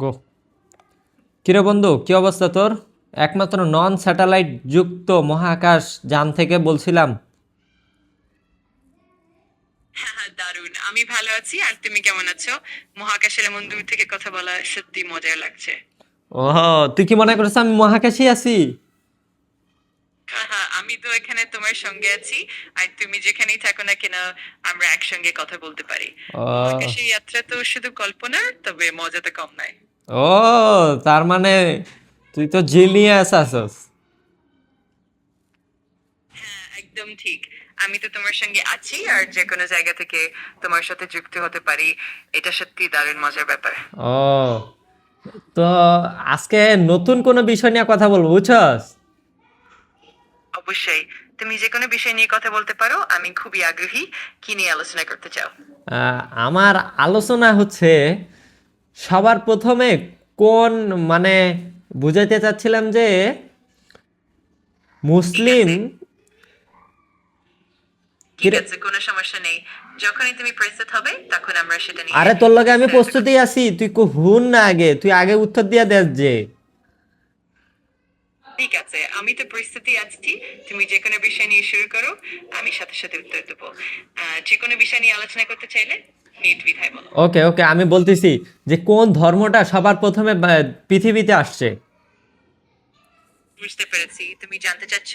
গো। কিরে বন্ধু কি অবস্থা তোর? একমাত্র নন স্যাটেলাইট যুক্ত মহাকাশ যান থেকে বলছিলাম। হ্যাঁ দারুণ। আমি ভালো আছি আর তুমি কেমন আছো? মহাকাশের এমন দূর থেকে কথা বলা সত্যি মজার লাগছে। ও তুই কি মনে করছিস আমি মহাকাশে আছি? হাহা, আমি তো এখানে তোমার সঙ্গে আছি আর তুমি যেখানেই থাকো না কেন আমরা একসঙ্গে কথা বলতে পারি। মহাকাশের যাত্রা তো শুধু কল্পনা তবে মজা তো কম নয়। ও তার মানে তুই তো জিনিয়াস আছস। হ্যাঁ একদম ঠিক। আমি তো তোমার সঙ্গে আছি আর যে কোনো জায়গা থেকে তোমার সাথে যুক্ত হতে পারি এটা সত্যি দারুণ মজার ব্যাপার। ও তো আজকে নতুন কোনো বিষয় নিয়ে কথা বলব বুঝছস? অবশ্যই। তুমি যে কোনো বিষয় নিয়ে কথা বলতে পারো আমি খুবই আগ্রহী। কি নিয়ে আলোচনা করতে চাও? আমার আলোচনা হচ্ছে সবার প্রথমে কোন মানে বুঝাইতে চাচ্ছিলাম যে মুসলিম ঠিক কিরে- আছে কোনো সমস্যা নেই। যখনই তুমি প্রস্তুত হবে তখন আমরা সেটা নিয়ে আরে তোর লগে আমি প্রস্তুতি আছি। তুই কো হুন না আগে তুই আগে উত্তর দিয়া দেস যে। ঠিক আছে আমি তো প্রস্তুতি আছি তুমি যে কোনো বিষয় নিয়ে শুরু করো আমি সাথে সাথে উত্তর দেবো। যে কোনো বিষয় নিয়ে আলোচনা করতে চাইলে ওকে ওকে আমি বলতেছি যে কোন ধর্মটা সবার প্রথমে পৃথিবীতে আসছে? বুঝতে পেরেছি। তুমি জানতে চাচ্ছ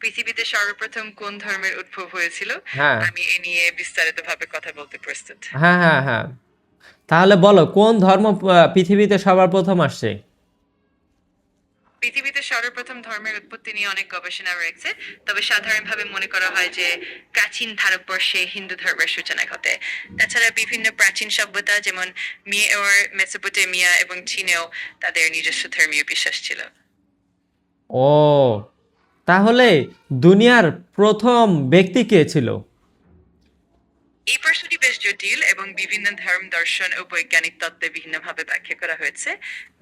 পৃথিবীতে সর্বপ্রথম কোন ধর্মের উদ্ভব হয়েছিল? হ্যাঁ। আমি এ নিয়ে বিস্তারিত ভাবে কথা বলতে প্রস্তুত। হ্যাঁ হ্যাঁ হ্যাঁ। তাহলে বলো কোন ধর্ম পৃথিবীতে সবার প্রথম আসছে? পৃথিবীতে সর্বপ্রথম ধর্মের উৎপত্তি নিয়ে অনেক গবেষণা রয়েছে। তবে সাধারণভাবে মনে করা হয় যে প্রাচীন ভারতবর্ষে হিন্দু ধর্মের সূচনা ঘটে। তাছাড়া বিভিন্ন প্রাচীন সভ্যতা, যেমন মিয়াওয়ার মেসোপটেমিয়া এবং চীনেও তাদের নিজস্ব ধর্মীয় বিশ্বাস ছিল। ও, তাহলে দুনিয়ার প্রথম ব্যক্তি কে ছিল? এই প্রশ্নটি বেশ জটিল এবং বিভিন্ন ধর্ম, দর্শন ও বৈজ্ঞানিক তত্ত্বে বিভিন্নভাবে ব্যাখ্যা করা হয়েছে।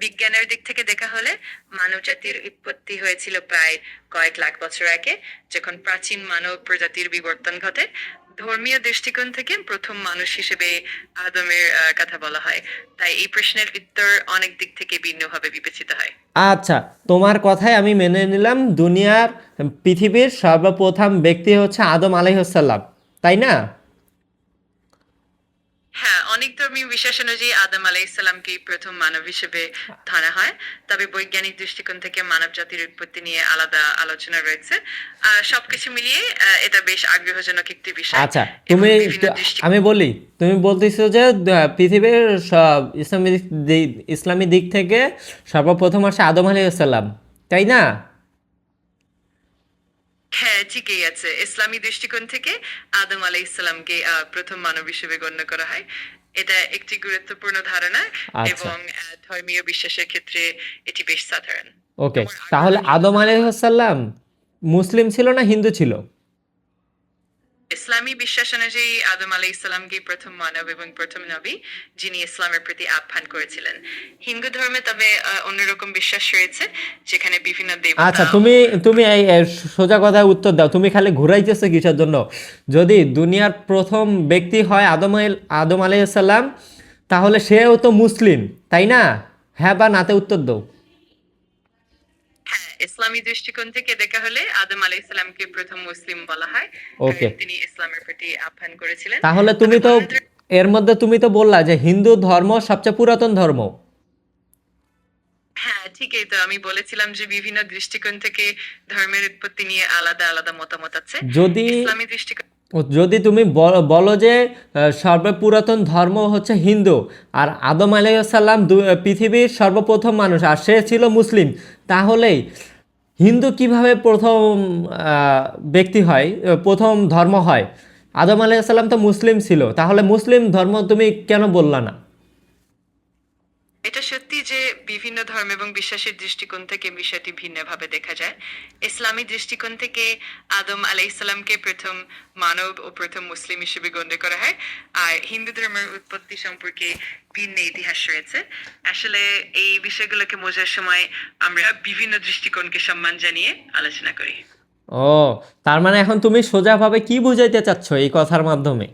বিজ্ঞানের দিক থেকে দেখা হলে মানব জাতির উৎপত্তি হয়েছিল প্রায় কয়েক লাখ বছর আগে, যখন প্রাচীন মানব প্রজাতির বিবর্তন ঘটে। ধর্মীয় দৃষ্টিকোণ থেকে প্রথম মানুষ হিসেবে আদমের কথা বলা হয়। তাই এই প্রশ্নের উত্তর অনেক দিক থেকে ভিন্নভাবে বিবেচিত হয়। আচ্ছা তোমার কথাই আমি মেনে নিলাম। দুনিয়ার পৃথিবীর সর্বপ্রথম ব্যক্তি হচ্ছে আদম আলাইসাল্লাম তাই না? হ্যাঁ অনেক ধর্মীয় বিশ্বাস অনুযায়ী আদম আলাইসাল্লামকে প্রথম মানব হিসেবে ধরা হয়। তবে বৈজ্ঞানিক দৃষ্টিকোণ থেকে মানব জাতির উৎপত্তি নিয়ে আলাদা আলোচনা রয়েছে। সবকিছু মিলিয়ে এটা বেশ আগ্রহজনক একটি বিষয়। আচ্ছা তুমি আমি বলি তুমি বলতেছো যে পৃথিবীর সব ইসলামী দিক- ইসলামী দিক থেকে সর্বপ্রথম আসে আদম আলাইসাল্লাম তাই না? ঠিকই আছে ইসলামী দৃষ্টিকোণ থেকে আদম আলাই ইসলামকে প্রথম মানব হিসেবে গণ্য করা হয় এটা একটি গুরুত্বপূর্ণ ধারণা আচ্ছা। এবং ধর্মীয় বিশ্বাসের ক্ষেত্রে এটি বেশ সাধারণ ওকে তাহলে আদম আলাই। মুসলিম ছিল না হিন্দু ছিল ইসলামী বিশ্বাস অনুযায়ী আদম আলাই ইসলামকে প্রথম মানব এবং প্রথম নবী, যিনি ইসলামের প্রতি আহ্বান করেছিলেন। হিন্দু ধর্মে তবে অন্যরকম বিশ্বাস রয়েছে, যেখানে বিভিন্ন দেব আচ্ছা তুমি তুমি সোজা কথায় উত্তর দাও। তুমি খালি ঘুরাইতেছো কিসের জন্য? যদি দুনিয়ার প্রথম ব্যক্তি হয় আদম আদম আলাইসাল্লাম তাহলে সেও তো মুসলিম, তাই না? হ্যাঁ বা নাতে উত্তর দাও। ইসলামী দৃষ্টিকোণ থেকে দেখা হলে আদম আলাই ইসলামকে প্রথম মুসলিম বলা হয়। ওকে তিনি ইসলামের প্রতি আহ্বান করেছিলেন। তাহলে তুমি তো এর মধ্যে তুমি তো বললা যে হিন্দু ধর্ম সবচেয়ে পুরাতন ধর্ম। হ্যাঁ ঠিকই তো। আমি বলেছিলাম যে বিভিন্ন দৃষ্টিকোণ থেকে ধর্মের উৎপত্তি নিয়ে আলাদা আলাদা মতামত আছে। যদি ইসলামী দৃষ্টিকোণ যদি তুমি বল- যে সর্বপুরাতন ধর্ম হচ্ছে হিন্দু, আর আদম আলাইসাল্লাম পৃথিবীর সর্বপ্রথম মানুষ, আর সে ছিল মুসলিম, তাহলেই হিন্দু কীভাবে প্রথম ব্যক্তি হয় প্রথম ধর্ম হয়? আদম আলাইসাল্লাম তো মুসলিম ছিল, তাহলে মুসলিম ধর্ম তুমি কেন বললা না? এটা সত্যি যে বিভিন্ন ধর্ম এবং বিশ্বাসের দৃষ্টিকোণ থেকে বিষয়টি ভিন্নভাবে দেখা যায়। ইসলামী দৃষ্টিকোণ থেকে আদম আলাই ইসলামকে প্রথম মানব ও প্রথম মুসলিম হিসেবে গণ্য করা হয়। আর হিন্দু ধর্মের উৎপত্তি সম্পর্কে ভিন্ন ইতিহাস রয়েছে। আসলে এই বিষয়গুলোকে বোঝার সময় আমরা বিভিন্ন দৃষ্টিকোণকে সম্মান জানিয়ে আলোচনা করি। ও, তার মানে এখন তুমি সোজাভাবে কি বুঝাইতে চাচ্ছ এই কথার মাধ্যমে?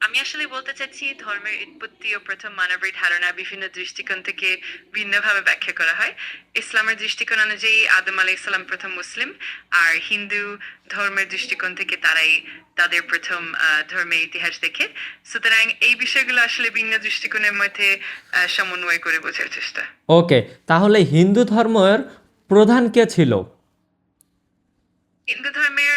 আমি আসলে বলতে চাচ্ছি ধর্মের উৎপত্তি ও প্রথম মানবের ধারণা বিভিন্ন দৃষ্টিকোণ থেকে ভিন্নভাবে ব্যাখ্যা করা হয়। ইসলামের দৃষ্টিকোণ অনুযায়ী আদম আলাই ইসলাম প্রথম মুসলিম আর হিন্দু ধর্মের দৃষ্টিকোণ থেকে তারাই তাদের প্রথম ধর্মের ইতিহাস দেখে। সুতরাং এই বিষয়গুলো আসলে ভিন্ন দৃষ্টিকোণের মধ্যে সমন্বয় করে বোঝার চেষ্টা। ওকে তাহলে হিন্দু ধর্মের প্রধান কে ছিল? হিন্দু ধর্মের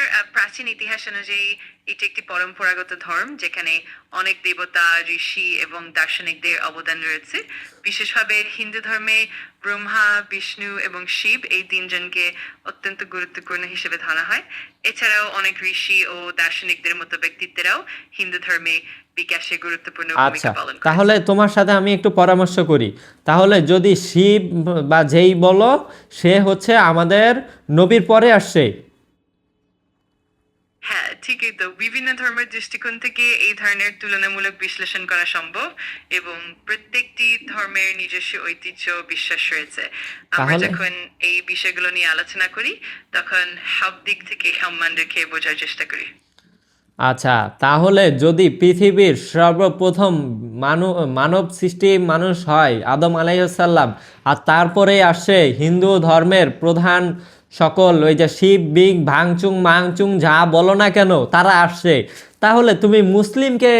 প্রাচীন ইতিহাস অনুযায়ী এটি একটি পরম্পরাগত ধর্ম যেখানে অনেক দেবতা ঋষি এবং দার্শনিকদের অবদান রয়েছে। বিশেষভাবে হিন্দু ধর্মে ব্রহ্মা বিষ্ণু এবং শিব এই তিনজনকে অত্যন্ত গুরুত্বপূর্ণ হিসেবে ধরা হয়। এছাড়াও অনেক ঋষি ও দার্শনিকদের মতো ব্যক্তিত্বেরাও হিন্দু ধর্মে বিকাশে গুরুত্বপূর্ণ আচ্ছা ভূমিকা পালন করে তাহলে তোমার সাথে আমি একটু পরামর্শ করি। তাহলে যদি শিব বা যেই বলো সে হচ্ছে আমাদের নবীর পরে আসছে। ঠিকই তো বিভিন্ন ধর্মের দৃষ্টিকোণ থেকে এই ধরনের তুলনামূলক বিশ্লেষণ করা সম্ভব এবং প্রত্যেকটি ধর্মের নিজস্ব ঐতিহ্য বিশ্বাস রয়েছে। আমরা যখন এই বিষয়গুলো নিয়ে আলোচনা করি তখন সব দিক থেকে সম্মান রেখে বোঝার চেষ্টা করি। আচ্ছা তাহলে যদি পৃথিবীর সর্বপ্রথম মানব মানব সৃষ্টি মানুষ হয় আদম আলাইসাল্লাম আর তারপরে আসে হিন্দু ধর্মের প্রধান সকল ওই যে শিব বিগ ভাংচুং মাংচুং যা বলো না কেন, তারা আসছে। তাহলে তুমি মুসলিমকে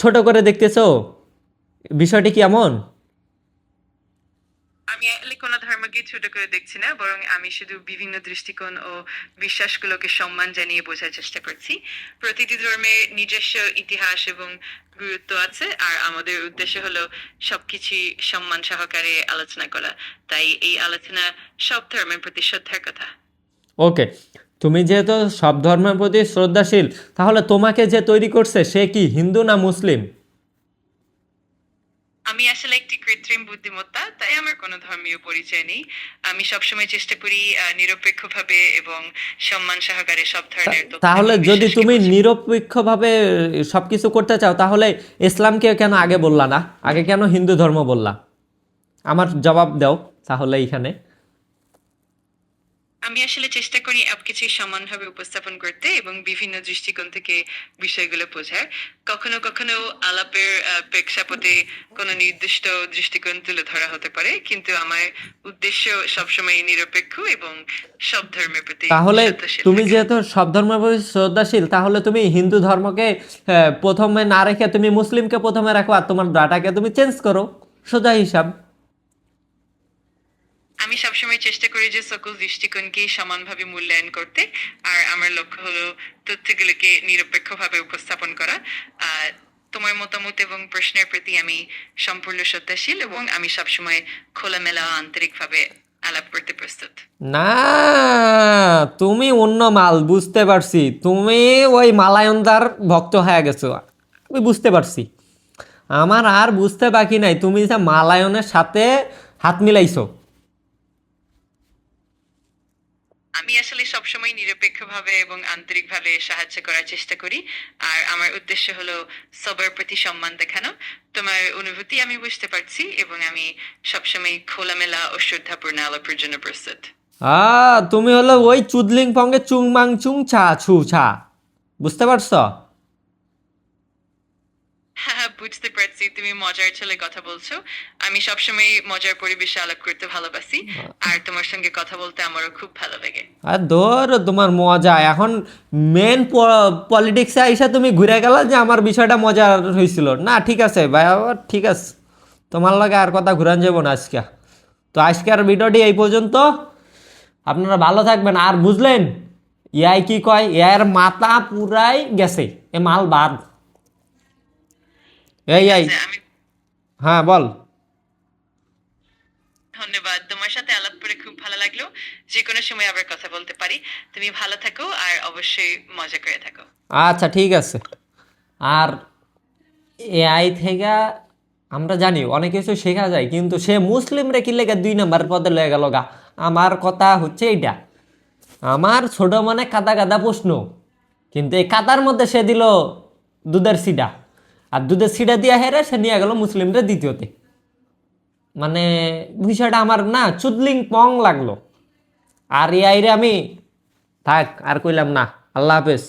ছোট করে দেখতেছো? বিষয়টি কি এমন? আমি কোনো কোনো ছোট করে দেখছি না বরং আমি শুধু বিভিন্ন দৃষ্টিকোণ ও বিশ্বাসগুলোকে সম্মান জানিয়ে বোঝার চেষ্টা করছি। প্রতিটি ধর্মের নিজস্ব ইতিহাস এবং গুরুত্ব আছে আর আমাদের উদ্দেশ্য হলো সবকিছু সম্মান সহকারে আলোচনা করা। তাই এই আলোচনা সব ধর্মের প্রতি শ্রদ্ধার কথা। ওকে তুমি যেহেতু সব ধর্মের প্রতি শ্রদ্ধাশীল তাহলে তোমাকে যে তৈরি করছে সে কি হিন্দু না মুসলিম? আমি আসলে কৃত্রিম বুদ্ধিমত্তা তাই আমার কোনো ধর্মীয় পরিচয় নেই। আমি সবসময় চেষ্টা করি নিরপেক্ষভাবে এবং সম্মান সহকারে সব ধরনের তাহলে যদি তুমি। নিরপেক্ষভাবে সবকিছু করতে চাও তাহলে ইসলামকে কেন আগে বললা না? আগে কেন হিন্দু ধর্ম বললা? আমার জবাব দাও তাহলে এইখানে। আমি আসলে চেষ্টা করি সবকিছু সমানভাবে উপস্থাপন করতে এবং বিভিন্ন দৃষ্টিকোণ থেকে বিষয়গুলো বোঝার। কখনো কখনো আলাপের প্রেক্ষাপটে কোনো নির্দিষ্ট দৃষ্টিকোণ তুলে ধরা হতে পারে কিন্তু আমার উদ্দেশ্য সবসময় নিরপেক্ষ এবং সব ধর্মের প্রতি তাহলে তুমি যেহেতু সব ধর্মের প্রতি শ্রদ্ধাশীল তাহলে তুমি হিন্দু ধর্মকে প্রথমে না রেখে তুমি মুসলিমকে প্রথমে রাখো আর তোমার ডাটাকে তুমি চেঞ্জ করো। সোজা হিসাব। আমি সবসময় চেষ্টা করি যে সকল দৃষ্টিকোণকে সমানভাবে মূল্যায়ন করতে, আর আমার লক্ষ্য হলো তথ্যগুলোকে নিরপেক্ষভাবে উপস্থাপন করা। তোমার মতামত এবং প্রশ্নের প্রতি আমি সম্পূর্ণ শ্রদ্ধাশীল এবং আমি সবসময় খোলামেলা আন্তরিকভাবে আলাপ করতে প্রস্তুত। না, তুমি অন্য মাল, বুঝতে পারছি। তুমি ওই মালায়নদার ভক্ত হয়ে গেছো। আমি বুঝতে পারছি। আমার আর বুঝতে বাকি নাই। তুমি যে মালায়নের সাথে হাত মিলাইছো। আমি আসলে সবসময় নিরপেক্ষভাবে এবং আন্তরিকভাবে সাহায্য করার চেষ্টা করি। আর আমার উদ্দেশ্য হলো সবার প্রতি সম্মান দেখানো। তোমার অনুভূতি আমি বুঝতে পারছি এবং আমি সবসময় খোলামেলা ও শ্রদ্ধাপূর্ণ আলাপের জন্য প্রস্তুত। আ, তুমি হলো ওই চুদলিং ফঙ্গে চুং মাং চুং ছা ছু ছা বুঝতে পারছ? বুঝতে পারছি তুমি মজার ছেলে কথা বলছো। আমি সবসময় মজার পরিবেশে আলাপ করতে ভালোবাসি আর তোমার সঙ্গে কথা বলতে আমারও খুব ভালো লাগে। আর ধর তোমার মজা এখন মেন পলিটিক্সে আইসা তুমি ঘুরে গেল যে আমার বিষয়টা মজার হয়েছিল না ঠিক আছে ভাই আবার ঠিক আছে। তোমার লাগে আর কথা ঘুরান যাব না আজকে। তো আজকের ভিডিওটি এই পর্যন্ত। আপনারা ভালো থাকবেন। আর বুঝলেন ইয়াই কি কয় এর মাথা পুরাই গেছে এ মাল বাদ। এই এই। হ্যাঁ বল। ধন্যবাদ। তোমার সাথে আলাপ করে খুব ভালো লাগল। যে কোনো সময় আবার কথা বলতে পারি। তুমি ভালো থাকো আর অবশ্যই মজা করে থাকো। আচ্ছা ঠিক আছে। আর এআই থেকে আমরা জানি অনেক কিছু শেখা যায় কিন্তু সে মুসলিম রে কি লেগে দুই নাম্বার পদে লেগে গেল গা? আমার কথা হচ্ছে এইটা আমার ছোট মনে কাদা কাদা প্রশ্ন কিন্তু এই কাদার মধ্যে সে দিল দুধের সিডা। আর দুধের সিডা দিয়া হেরে সে নিয়ে গেল মুসলিমরা দ্বিতীয়তে। মানে বিষয়টা আমার না চুদলিং পং লাগল। আর রে আমি থাক, আর কইলাম না, আল্লাহ হাফেজ।